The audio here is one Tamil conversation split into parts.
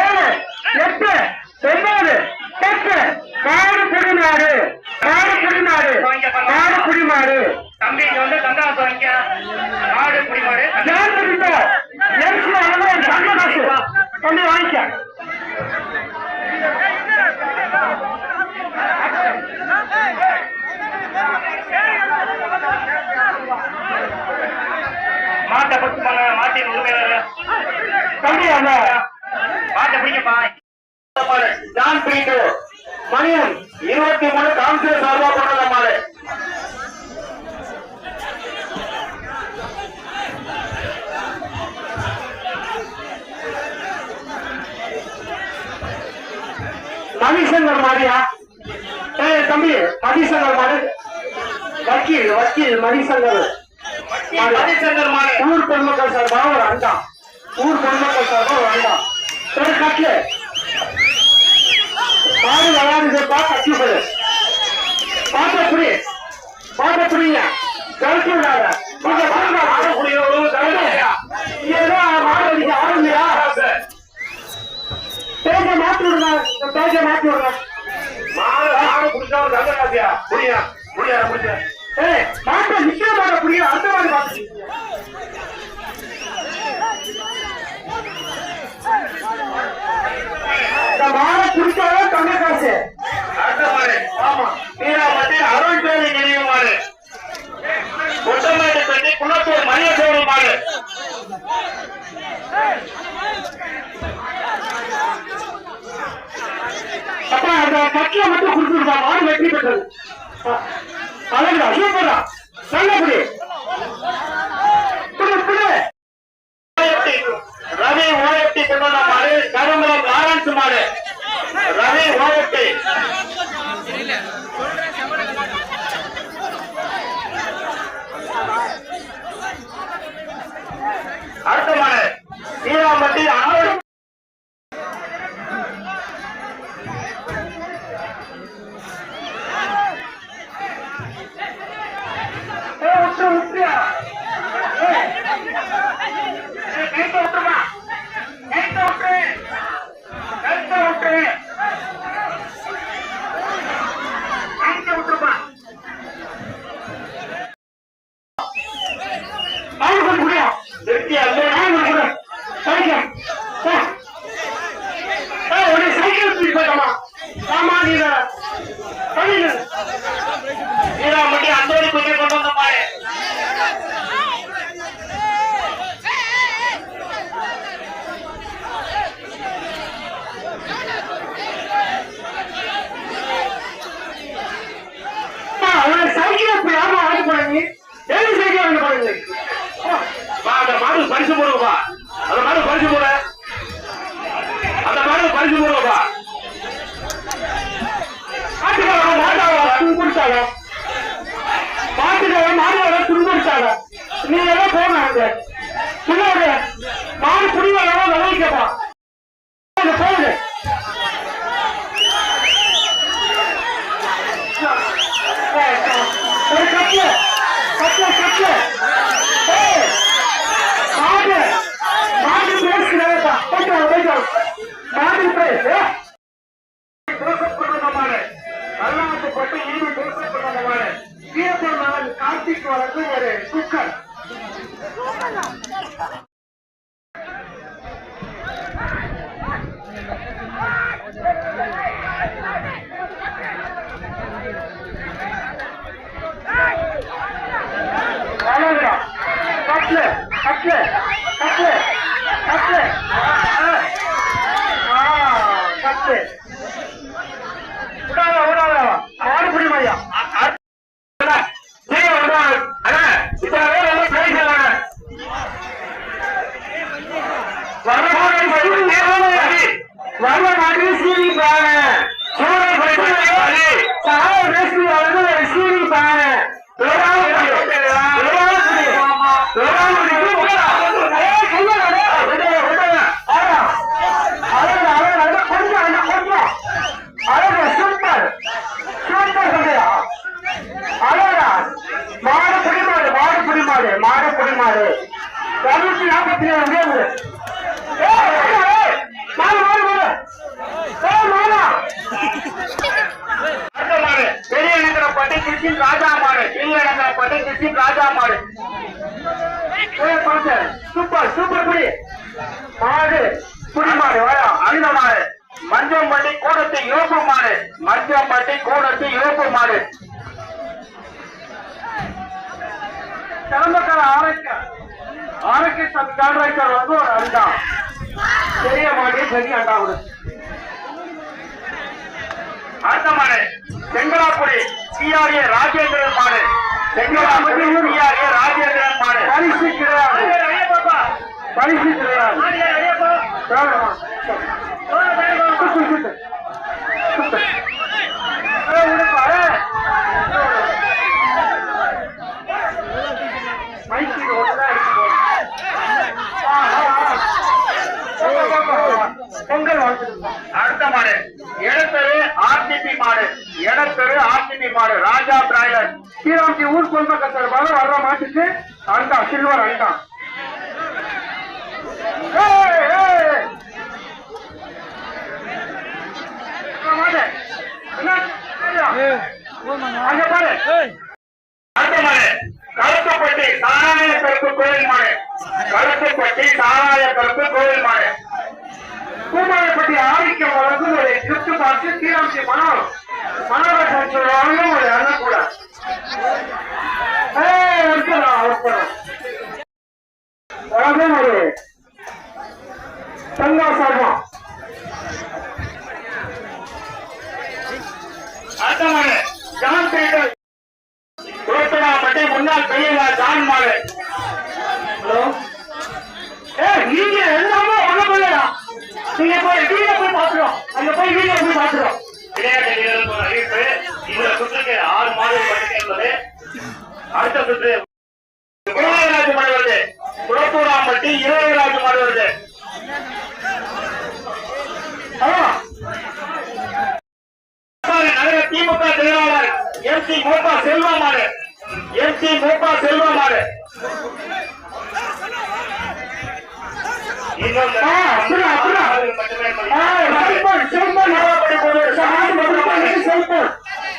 ஏழு எட்டு ஒன்பது பத்து. நாடு குடிநாடு நாடு குடிநாடு நாடு குடிமாடு. தம்பி இங்க வந்து தங்காசு வாங்கிக்க நாடு குடிமாடு. ஏன் தெரியுமா எரிசி அளவு தங்க மாட்டை பத்து மாட்டின் உரிமையாளர். தம்பி அந்த ஜான் பீட்டோ மணியம் இருபத்தி மூணு காங்கிரஸ் சார்பா பண்ணது மாலை மாதிரியா? ஏ தம்பி மணிசங்கர் மாதிரி வக்கீல் வக்கீல் மணிசங்கர் மதிசங்கர் மாதிரி ஊர் பெருமக்கள் சார்பாக ஒரு அண்டா ஊர் பெருமக்கள் சார்பாக ஒரு அண்டா तर काटले பாடு வராதுப்பா கட்டி போடு பாட்ட புரிய பாட்ட புரியுங்க கழுத்து விடாத. நீங்க பாருங்க ஆடக்கூடியவங்களும் கழுதையா ஏதோ மாடடிக்க ஆரம்பியா பேஜ மாத்தி விடுங்க. பேஜ மாத்தி விடுங்க. மாடு ஆட குடிச்சா கழுதையா புரியா திருப்தி அல்ல நீங்க எல்லாம் போங்க அங்க. சொல்லுங்க மாடு புடிவாங்க விளைவிக்கப்பா ಚರ್ಮಕರ ಆರೈಕೆ ಆರೈಕೆ ಸಬ್ ಕಾಂಟ್ರಾಕ್ಟರ್ ಒಂದು ஒரு அண்டா. பெரிய மாடி பெரிய அண்டா கொடுத்து. அடுத்த மாடு செங்கலாப்புடி சிஆர்ஏ ராஜேந்திரன் மாடு. செங்கலாப்புடி சிஆர்ஏ ராஜேந்திரன் மாடு. பரிசு கிடையாது. பரிசு கிடையாது. சுத்து சுத்து. சுத்து. எடத்தரு ஆர்டிபி மாடு ராஜா பிராய்லர். ஸ்ரீராம்ஜி ஊர் பொதுமக்கள் சார்பாக வர்ற மாட்டுக்கு அண்டா சில்வர் அண்டா. கருத்துப்பட்டி சாராய கருப்பு கோயில் மாடு. கருத்துப்பட்டி சாராய கருப்பு கோயில் மாடு. பூமாலைப்பட்டி ஆதிக்கம் வழங்கும் ஒரு கிஃப்ட் பார்த்து ஸ்ரீராம்ஜி மனம் மனோரசன் சொல்லுவாங்க ஒரு அண்ணன் கூட ஏய், இருக்கிறான், இருக்கிறான். ஒரு தங்கா சாதம் அடுத்த ஜான் பீட்டர் குளத்தனாப்பட்டி முன்னாள் ஜான் மாடு ஹலோ ஏ நீங்க எல்லாமே ஒண்ணு பண்ணலாம் நீங்க போய் வீடியோ போய் பாத்துறோம் அங்க போய் வீடியோ போய் பாத்துறோம் விளையாட்டு வீரர்கள் அறிவிப்பு இந்த சுற்றுக்கு ஆறு மாதம் பட்டியல் அடுத்த சுற்று இருபது மாடு வருது குளத்தூராம்பட்டி இருபது மாடு வருது நகர திமுக செயலாளர் எம் சி மோப்பா செல்வாமாரு எம் சி மோப்பா செல்வா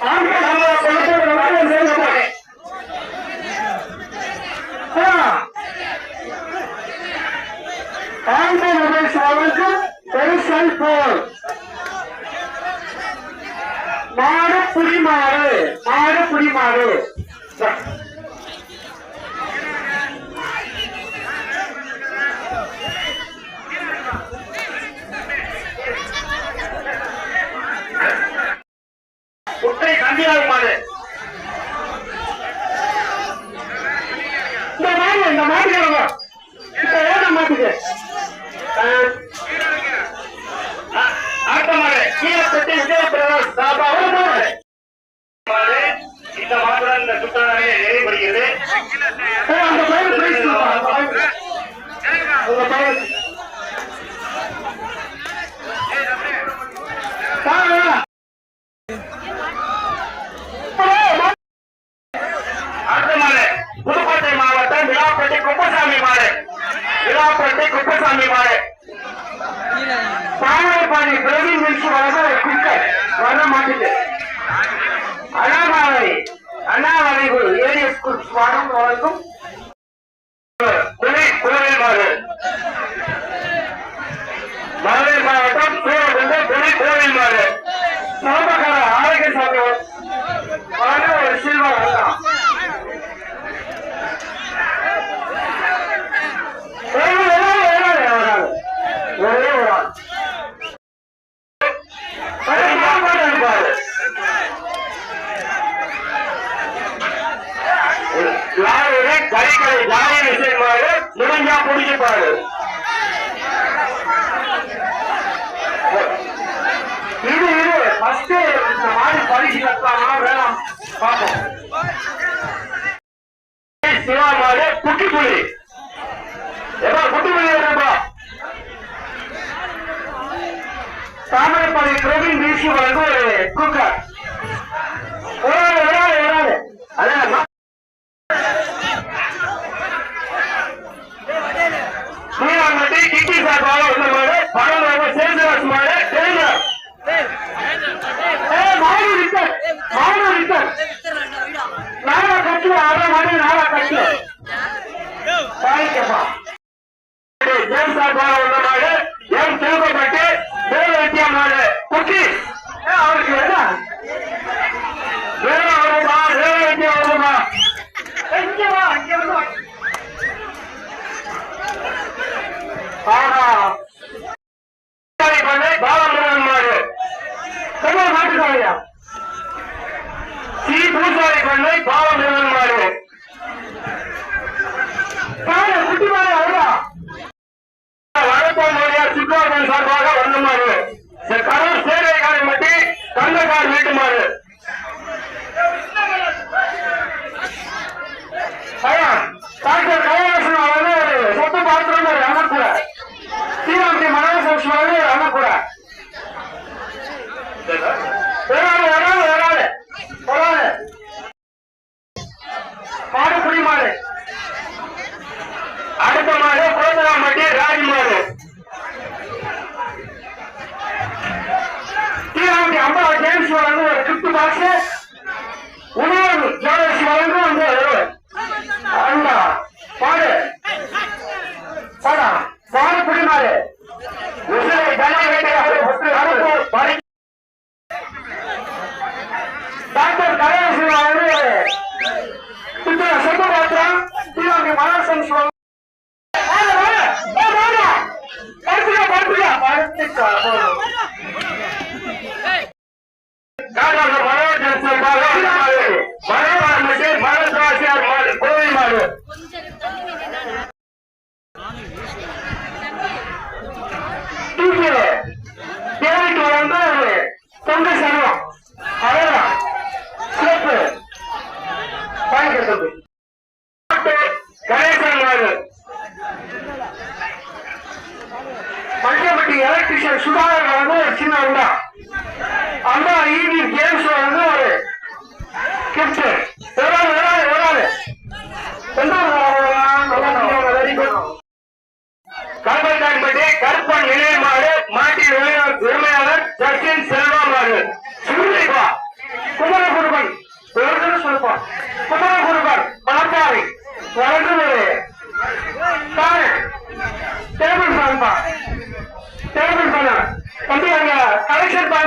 செல்போன் ஆமா செல்போன் செல்போன் மொபைல்ஸ் அவர்களுக்கும் ஒரு செல்போன் மாடு புடி மாடு. புடி மாடு மாடு இந்த மாடு இந்த மாடு கேளுங்க. ஏன மாட்டுக்கு அ- மாடு மாடு இந்த மாட்டுடன் இந்த சுற்றுலாவே நிறைவுபடுகிறது அந்த பையன் பிரைஸ் உங்க பையன். பாவனைப்பாடி பிரவீன் மில்ஸ் வழங்க ஒரு குக்கர் வர மாட்டுது அண்ணாமலை அண்ணாமலை குரு ஏரியஸ் வழங்கும் துணை கோவில் மாடு மதுரை மாவட்டம் சூரகுண்டு துணை கோவில் மாடு சாபகர ஆரோக்கியசாமி வழங்க ஒரு சில்வர் அண்ணா ஒரே ஒரே ஒரே ஒரு ஆள். ஒரே ஒரு ஆள். ஒரே மாடு இருப்பாரு. லாரியோட கறிக்கடை லாரி விசை மாடு முடிஞ்சா பிடிச்சி பாரு இரு இரு ஃபர்ஸ்ட் இந்த மாதிரி பரிசு கட்டலாமா வேணாம் சிவா மாடு குட்டி புலி ஏதோ குட்டி புலி இருக்கா தாமரைப்படை பிரவீன் வீசி வழங்க ஒரு குக்கர் ஒரு ஆள், ஒரு ஆள், ஒரு ஆள். அதான் மா- சீராமட்டி கிட்டி சார்பாக உள்ள மாடு படம் சேதுராஜ் மாடு டெய்லர் ஏய், மாடு ரிட்டர் மாடு ரிட்டர் நாளா கட்டு அரை மணி gracias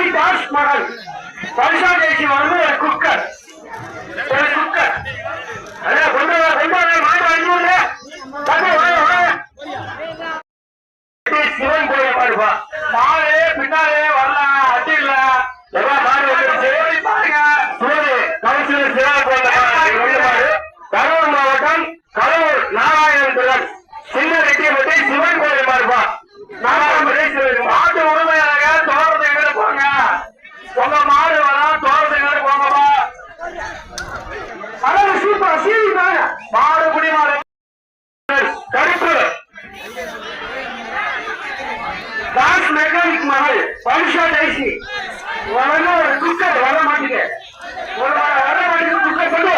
காளிதாஸ் மகள் பரிசா தேசியம் வந்து குக்கர். மெக்கானிக் மகள் பரிஷா டைசி வரணும் ஒரு குக்கர் வர மாட்டீங்க ஒரு வர மாட்டீங்க குக்கர் கொண்டு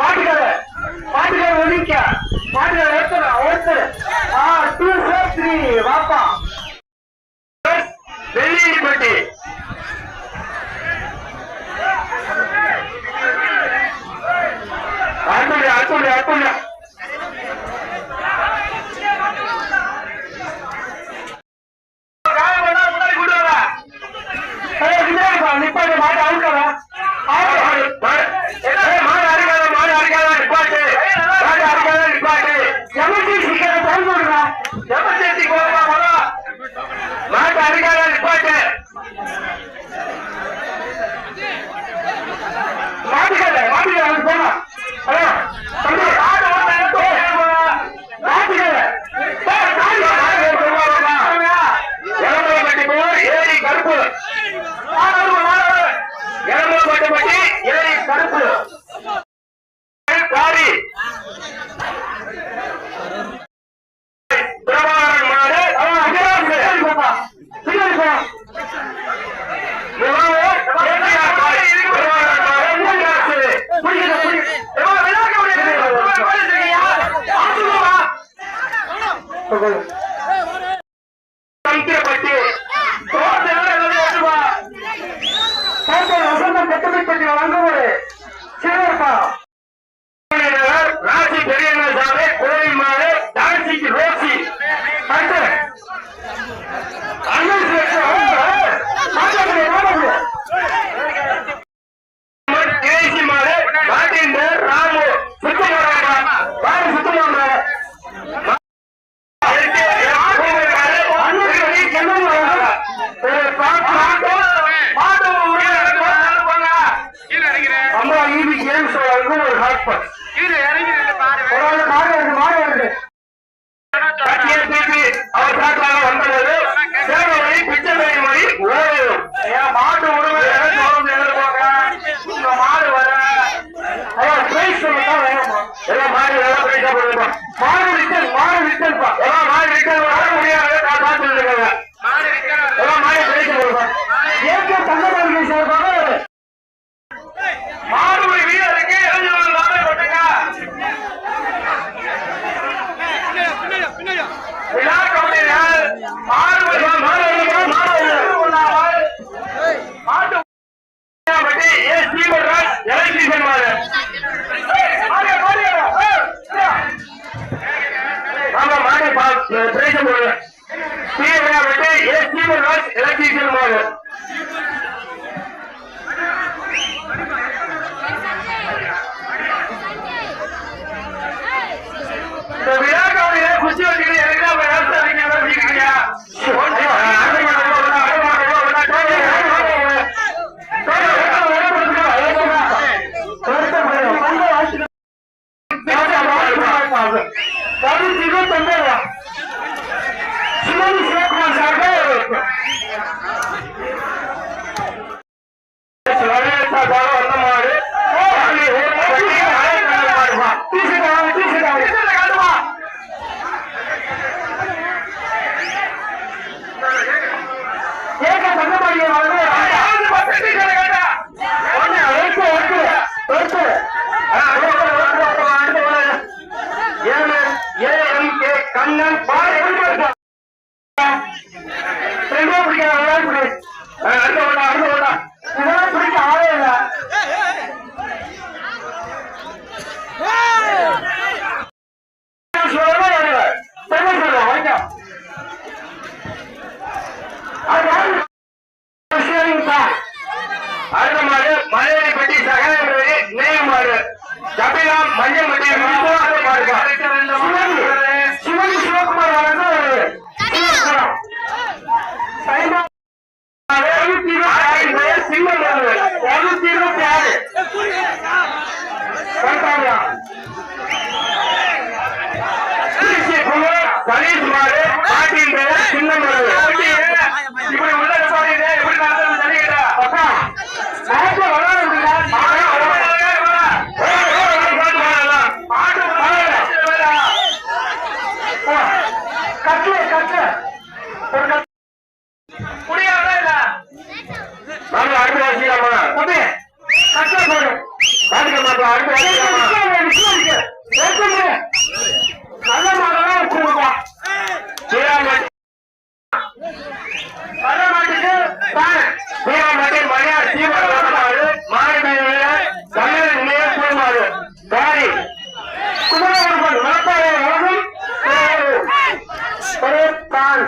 மாட்டுக்கார மாட்டுக்கார ஒதுக்க மாட்டுக்கார ஒருத்தர் ஒருத்தர். ஆ டூ ஃபோர் த்ரீ வாப்பா. विलास कमने यार मार मुझे मार मुझे मार சின்ன இப்படி உள்ள மாறி குமரவர்கள் மணப்பாறை அழகும் பரப்பான்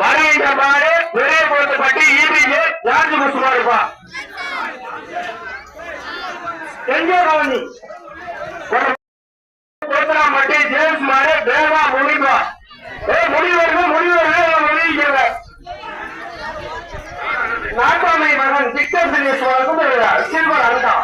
வருகின்ற மாறு ஒரே போட்டப்பட்டு ஈபிஏ யாருக்கு சும்மா இருப்பா எங்கே பவனி கோத்தராம்பட்டி ஜேம்ஸ் முடிவர்கள் முடிவர்கள் நாட்டாமை மகன் திக்தர் தினேஷ் வழங்கும் சில்வர் அண்டா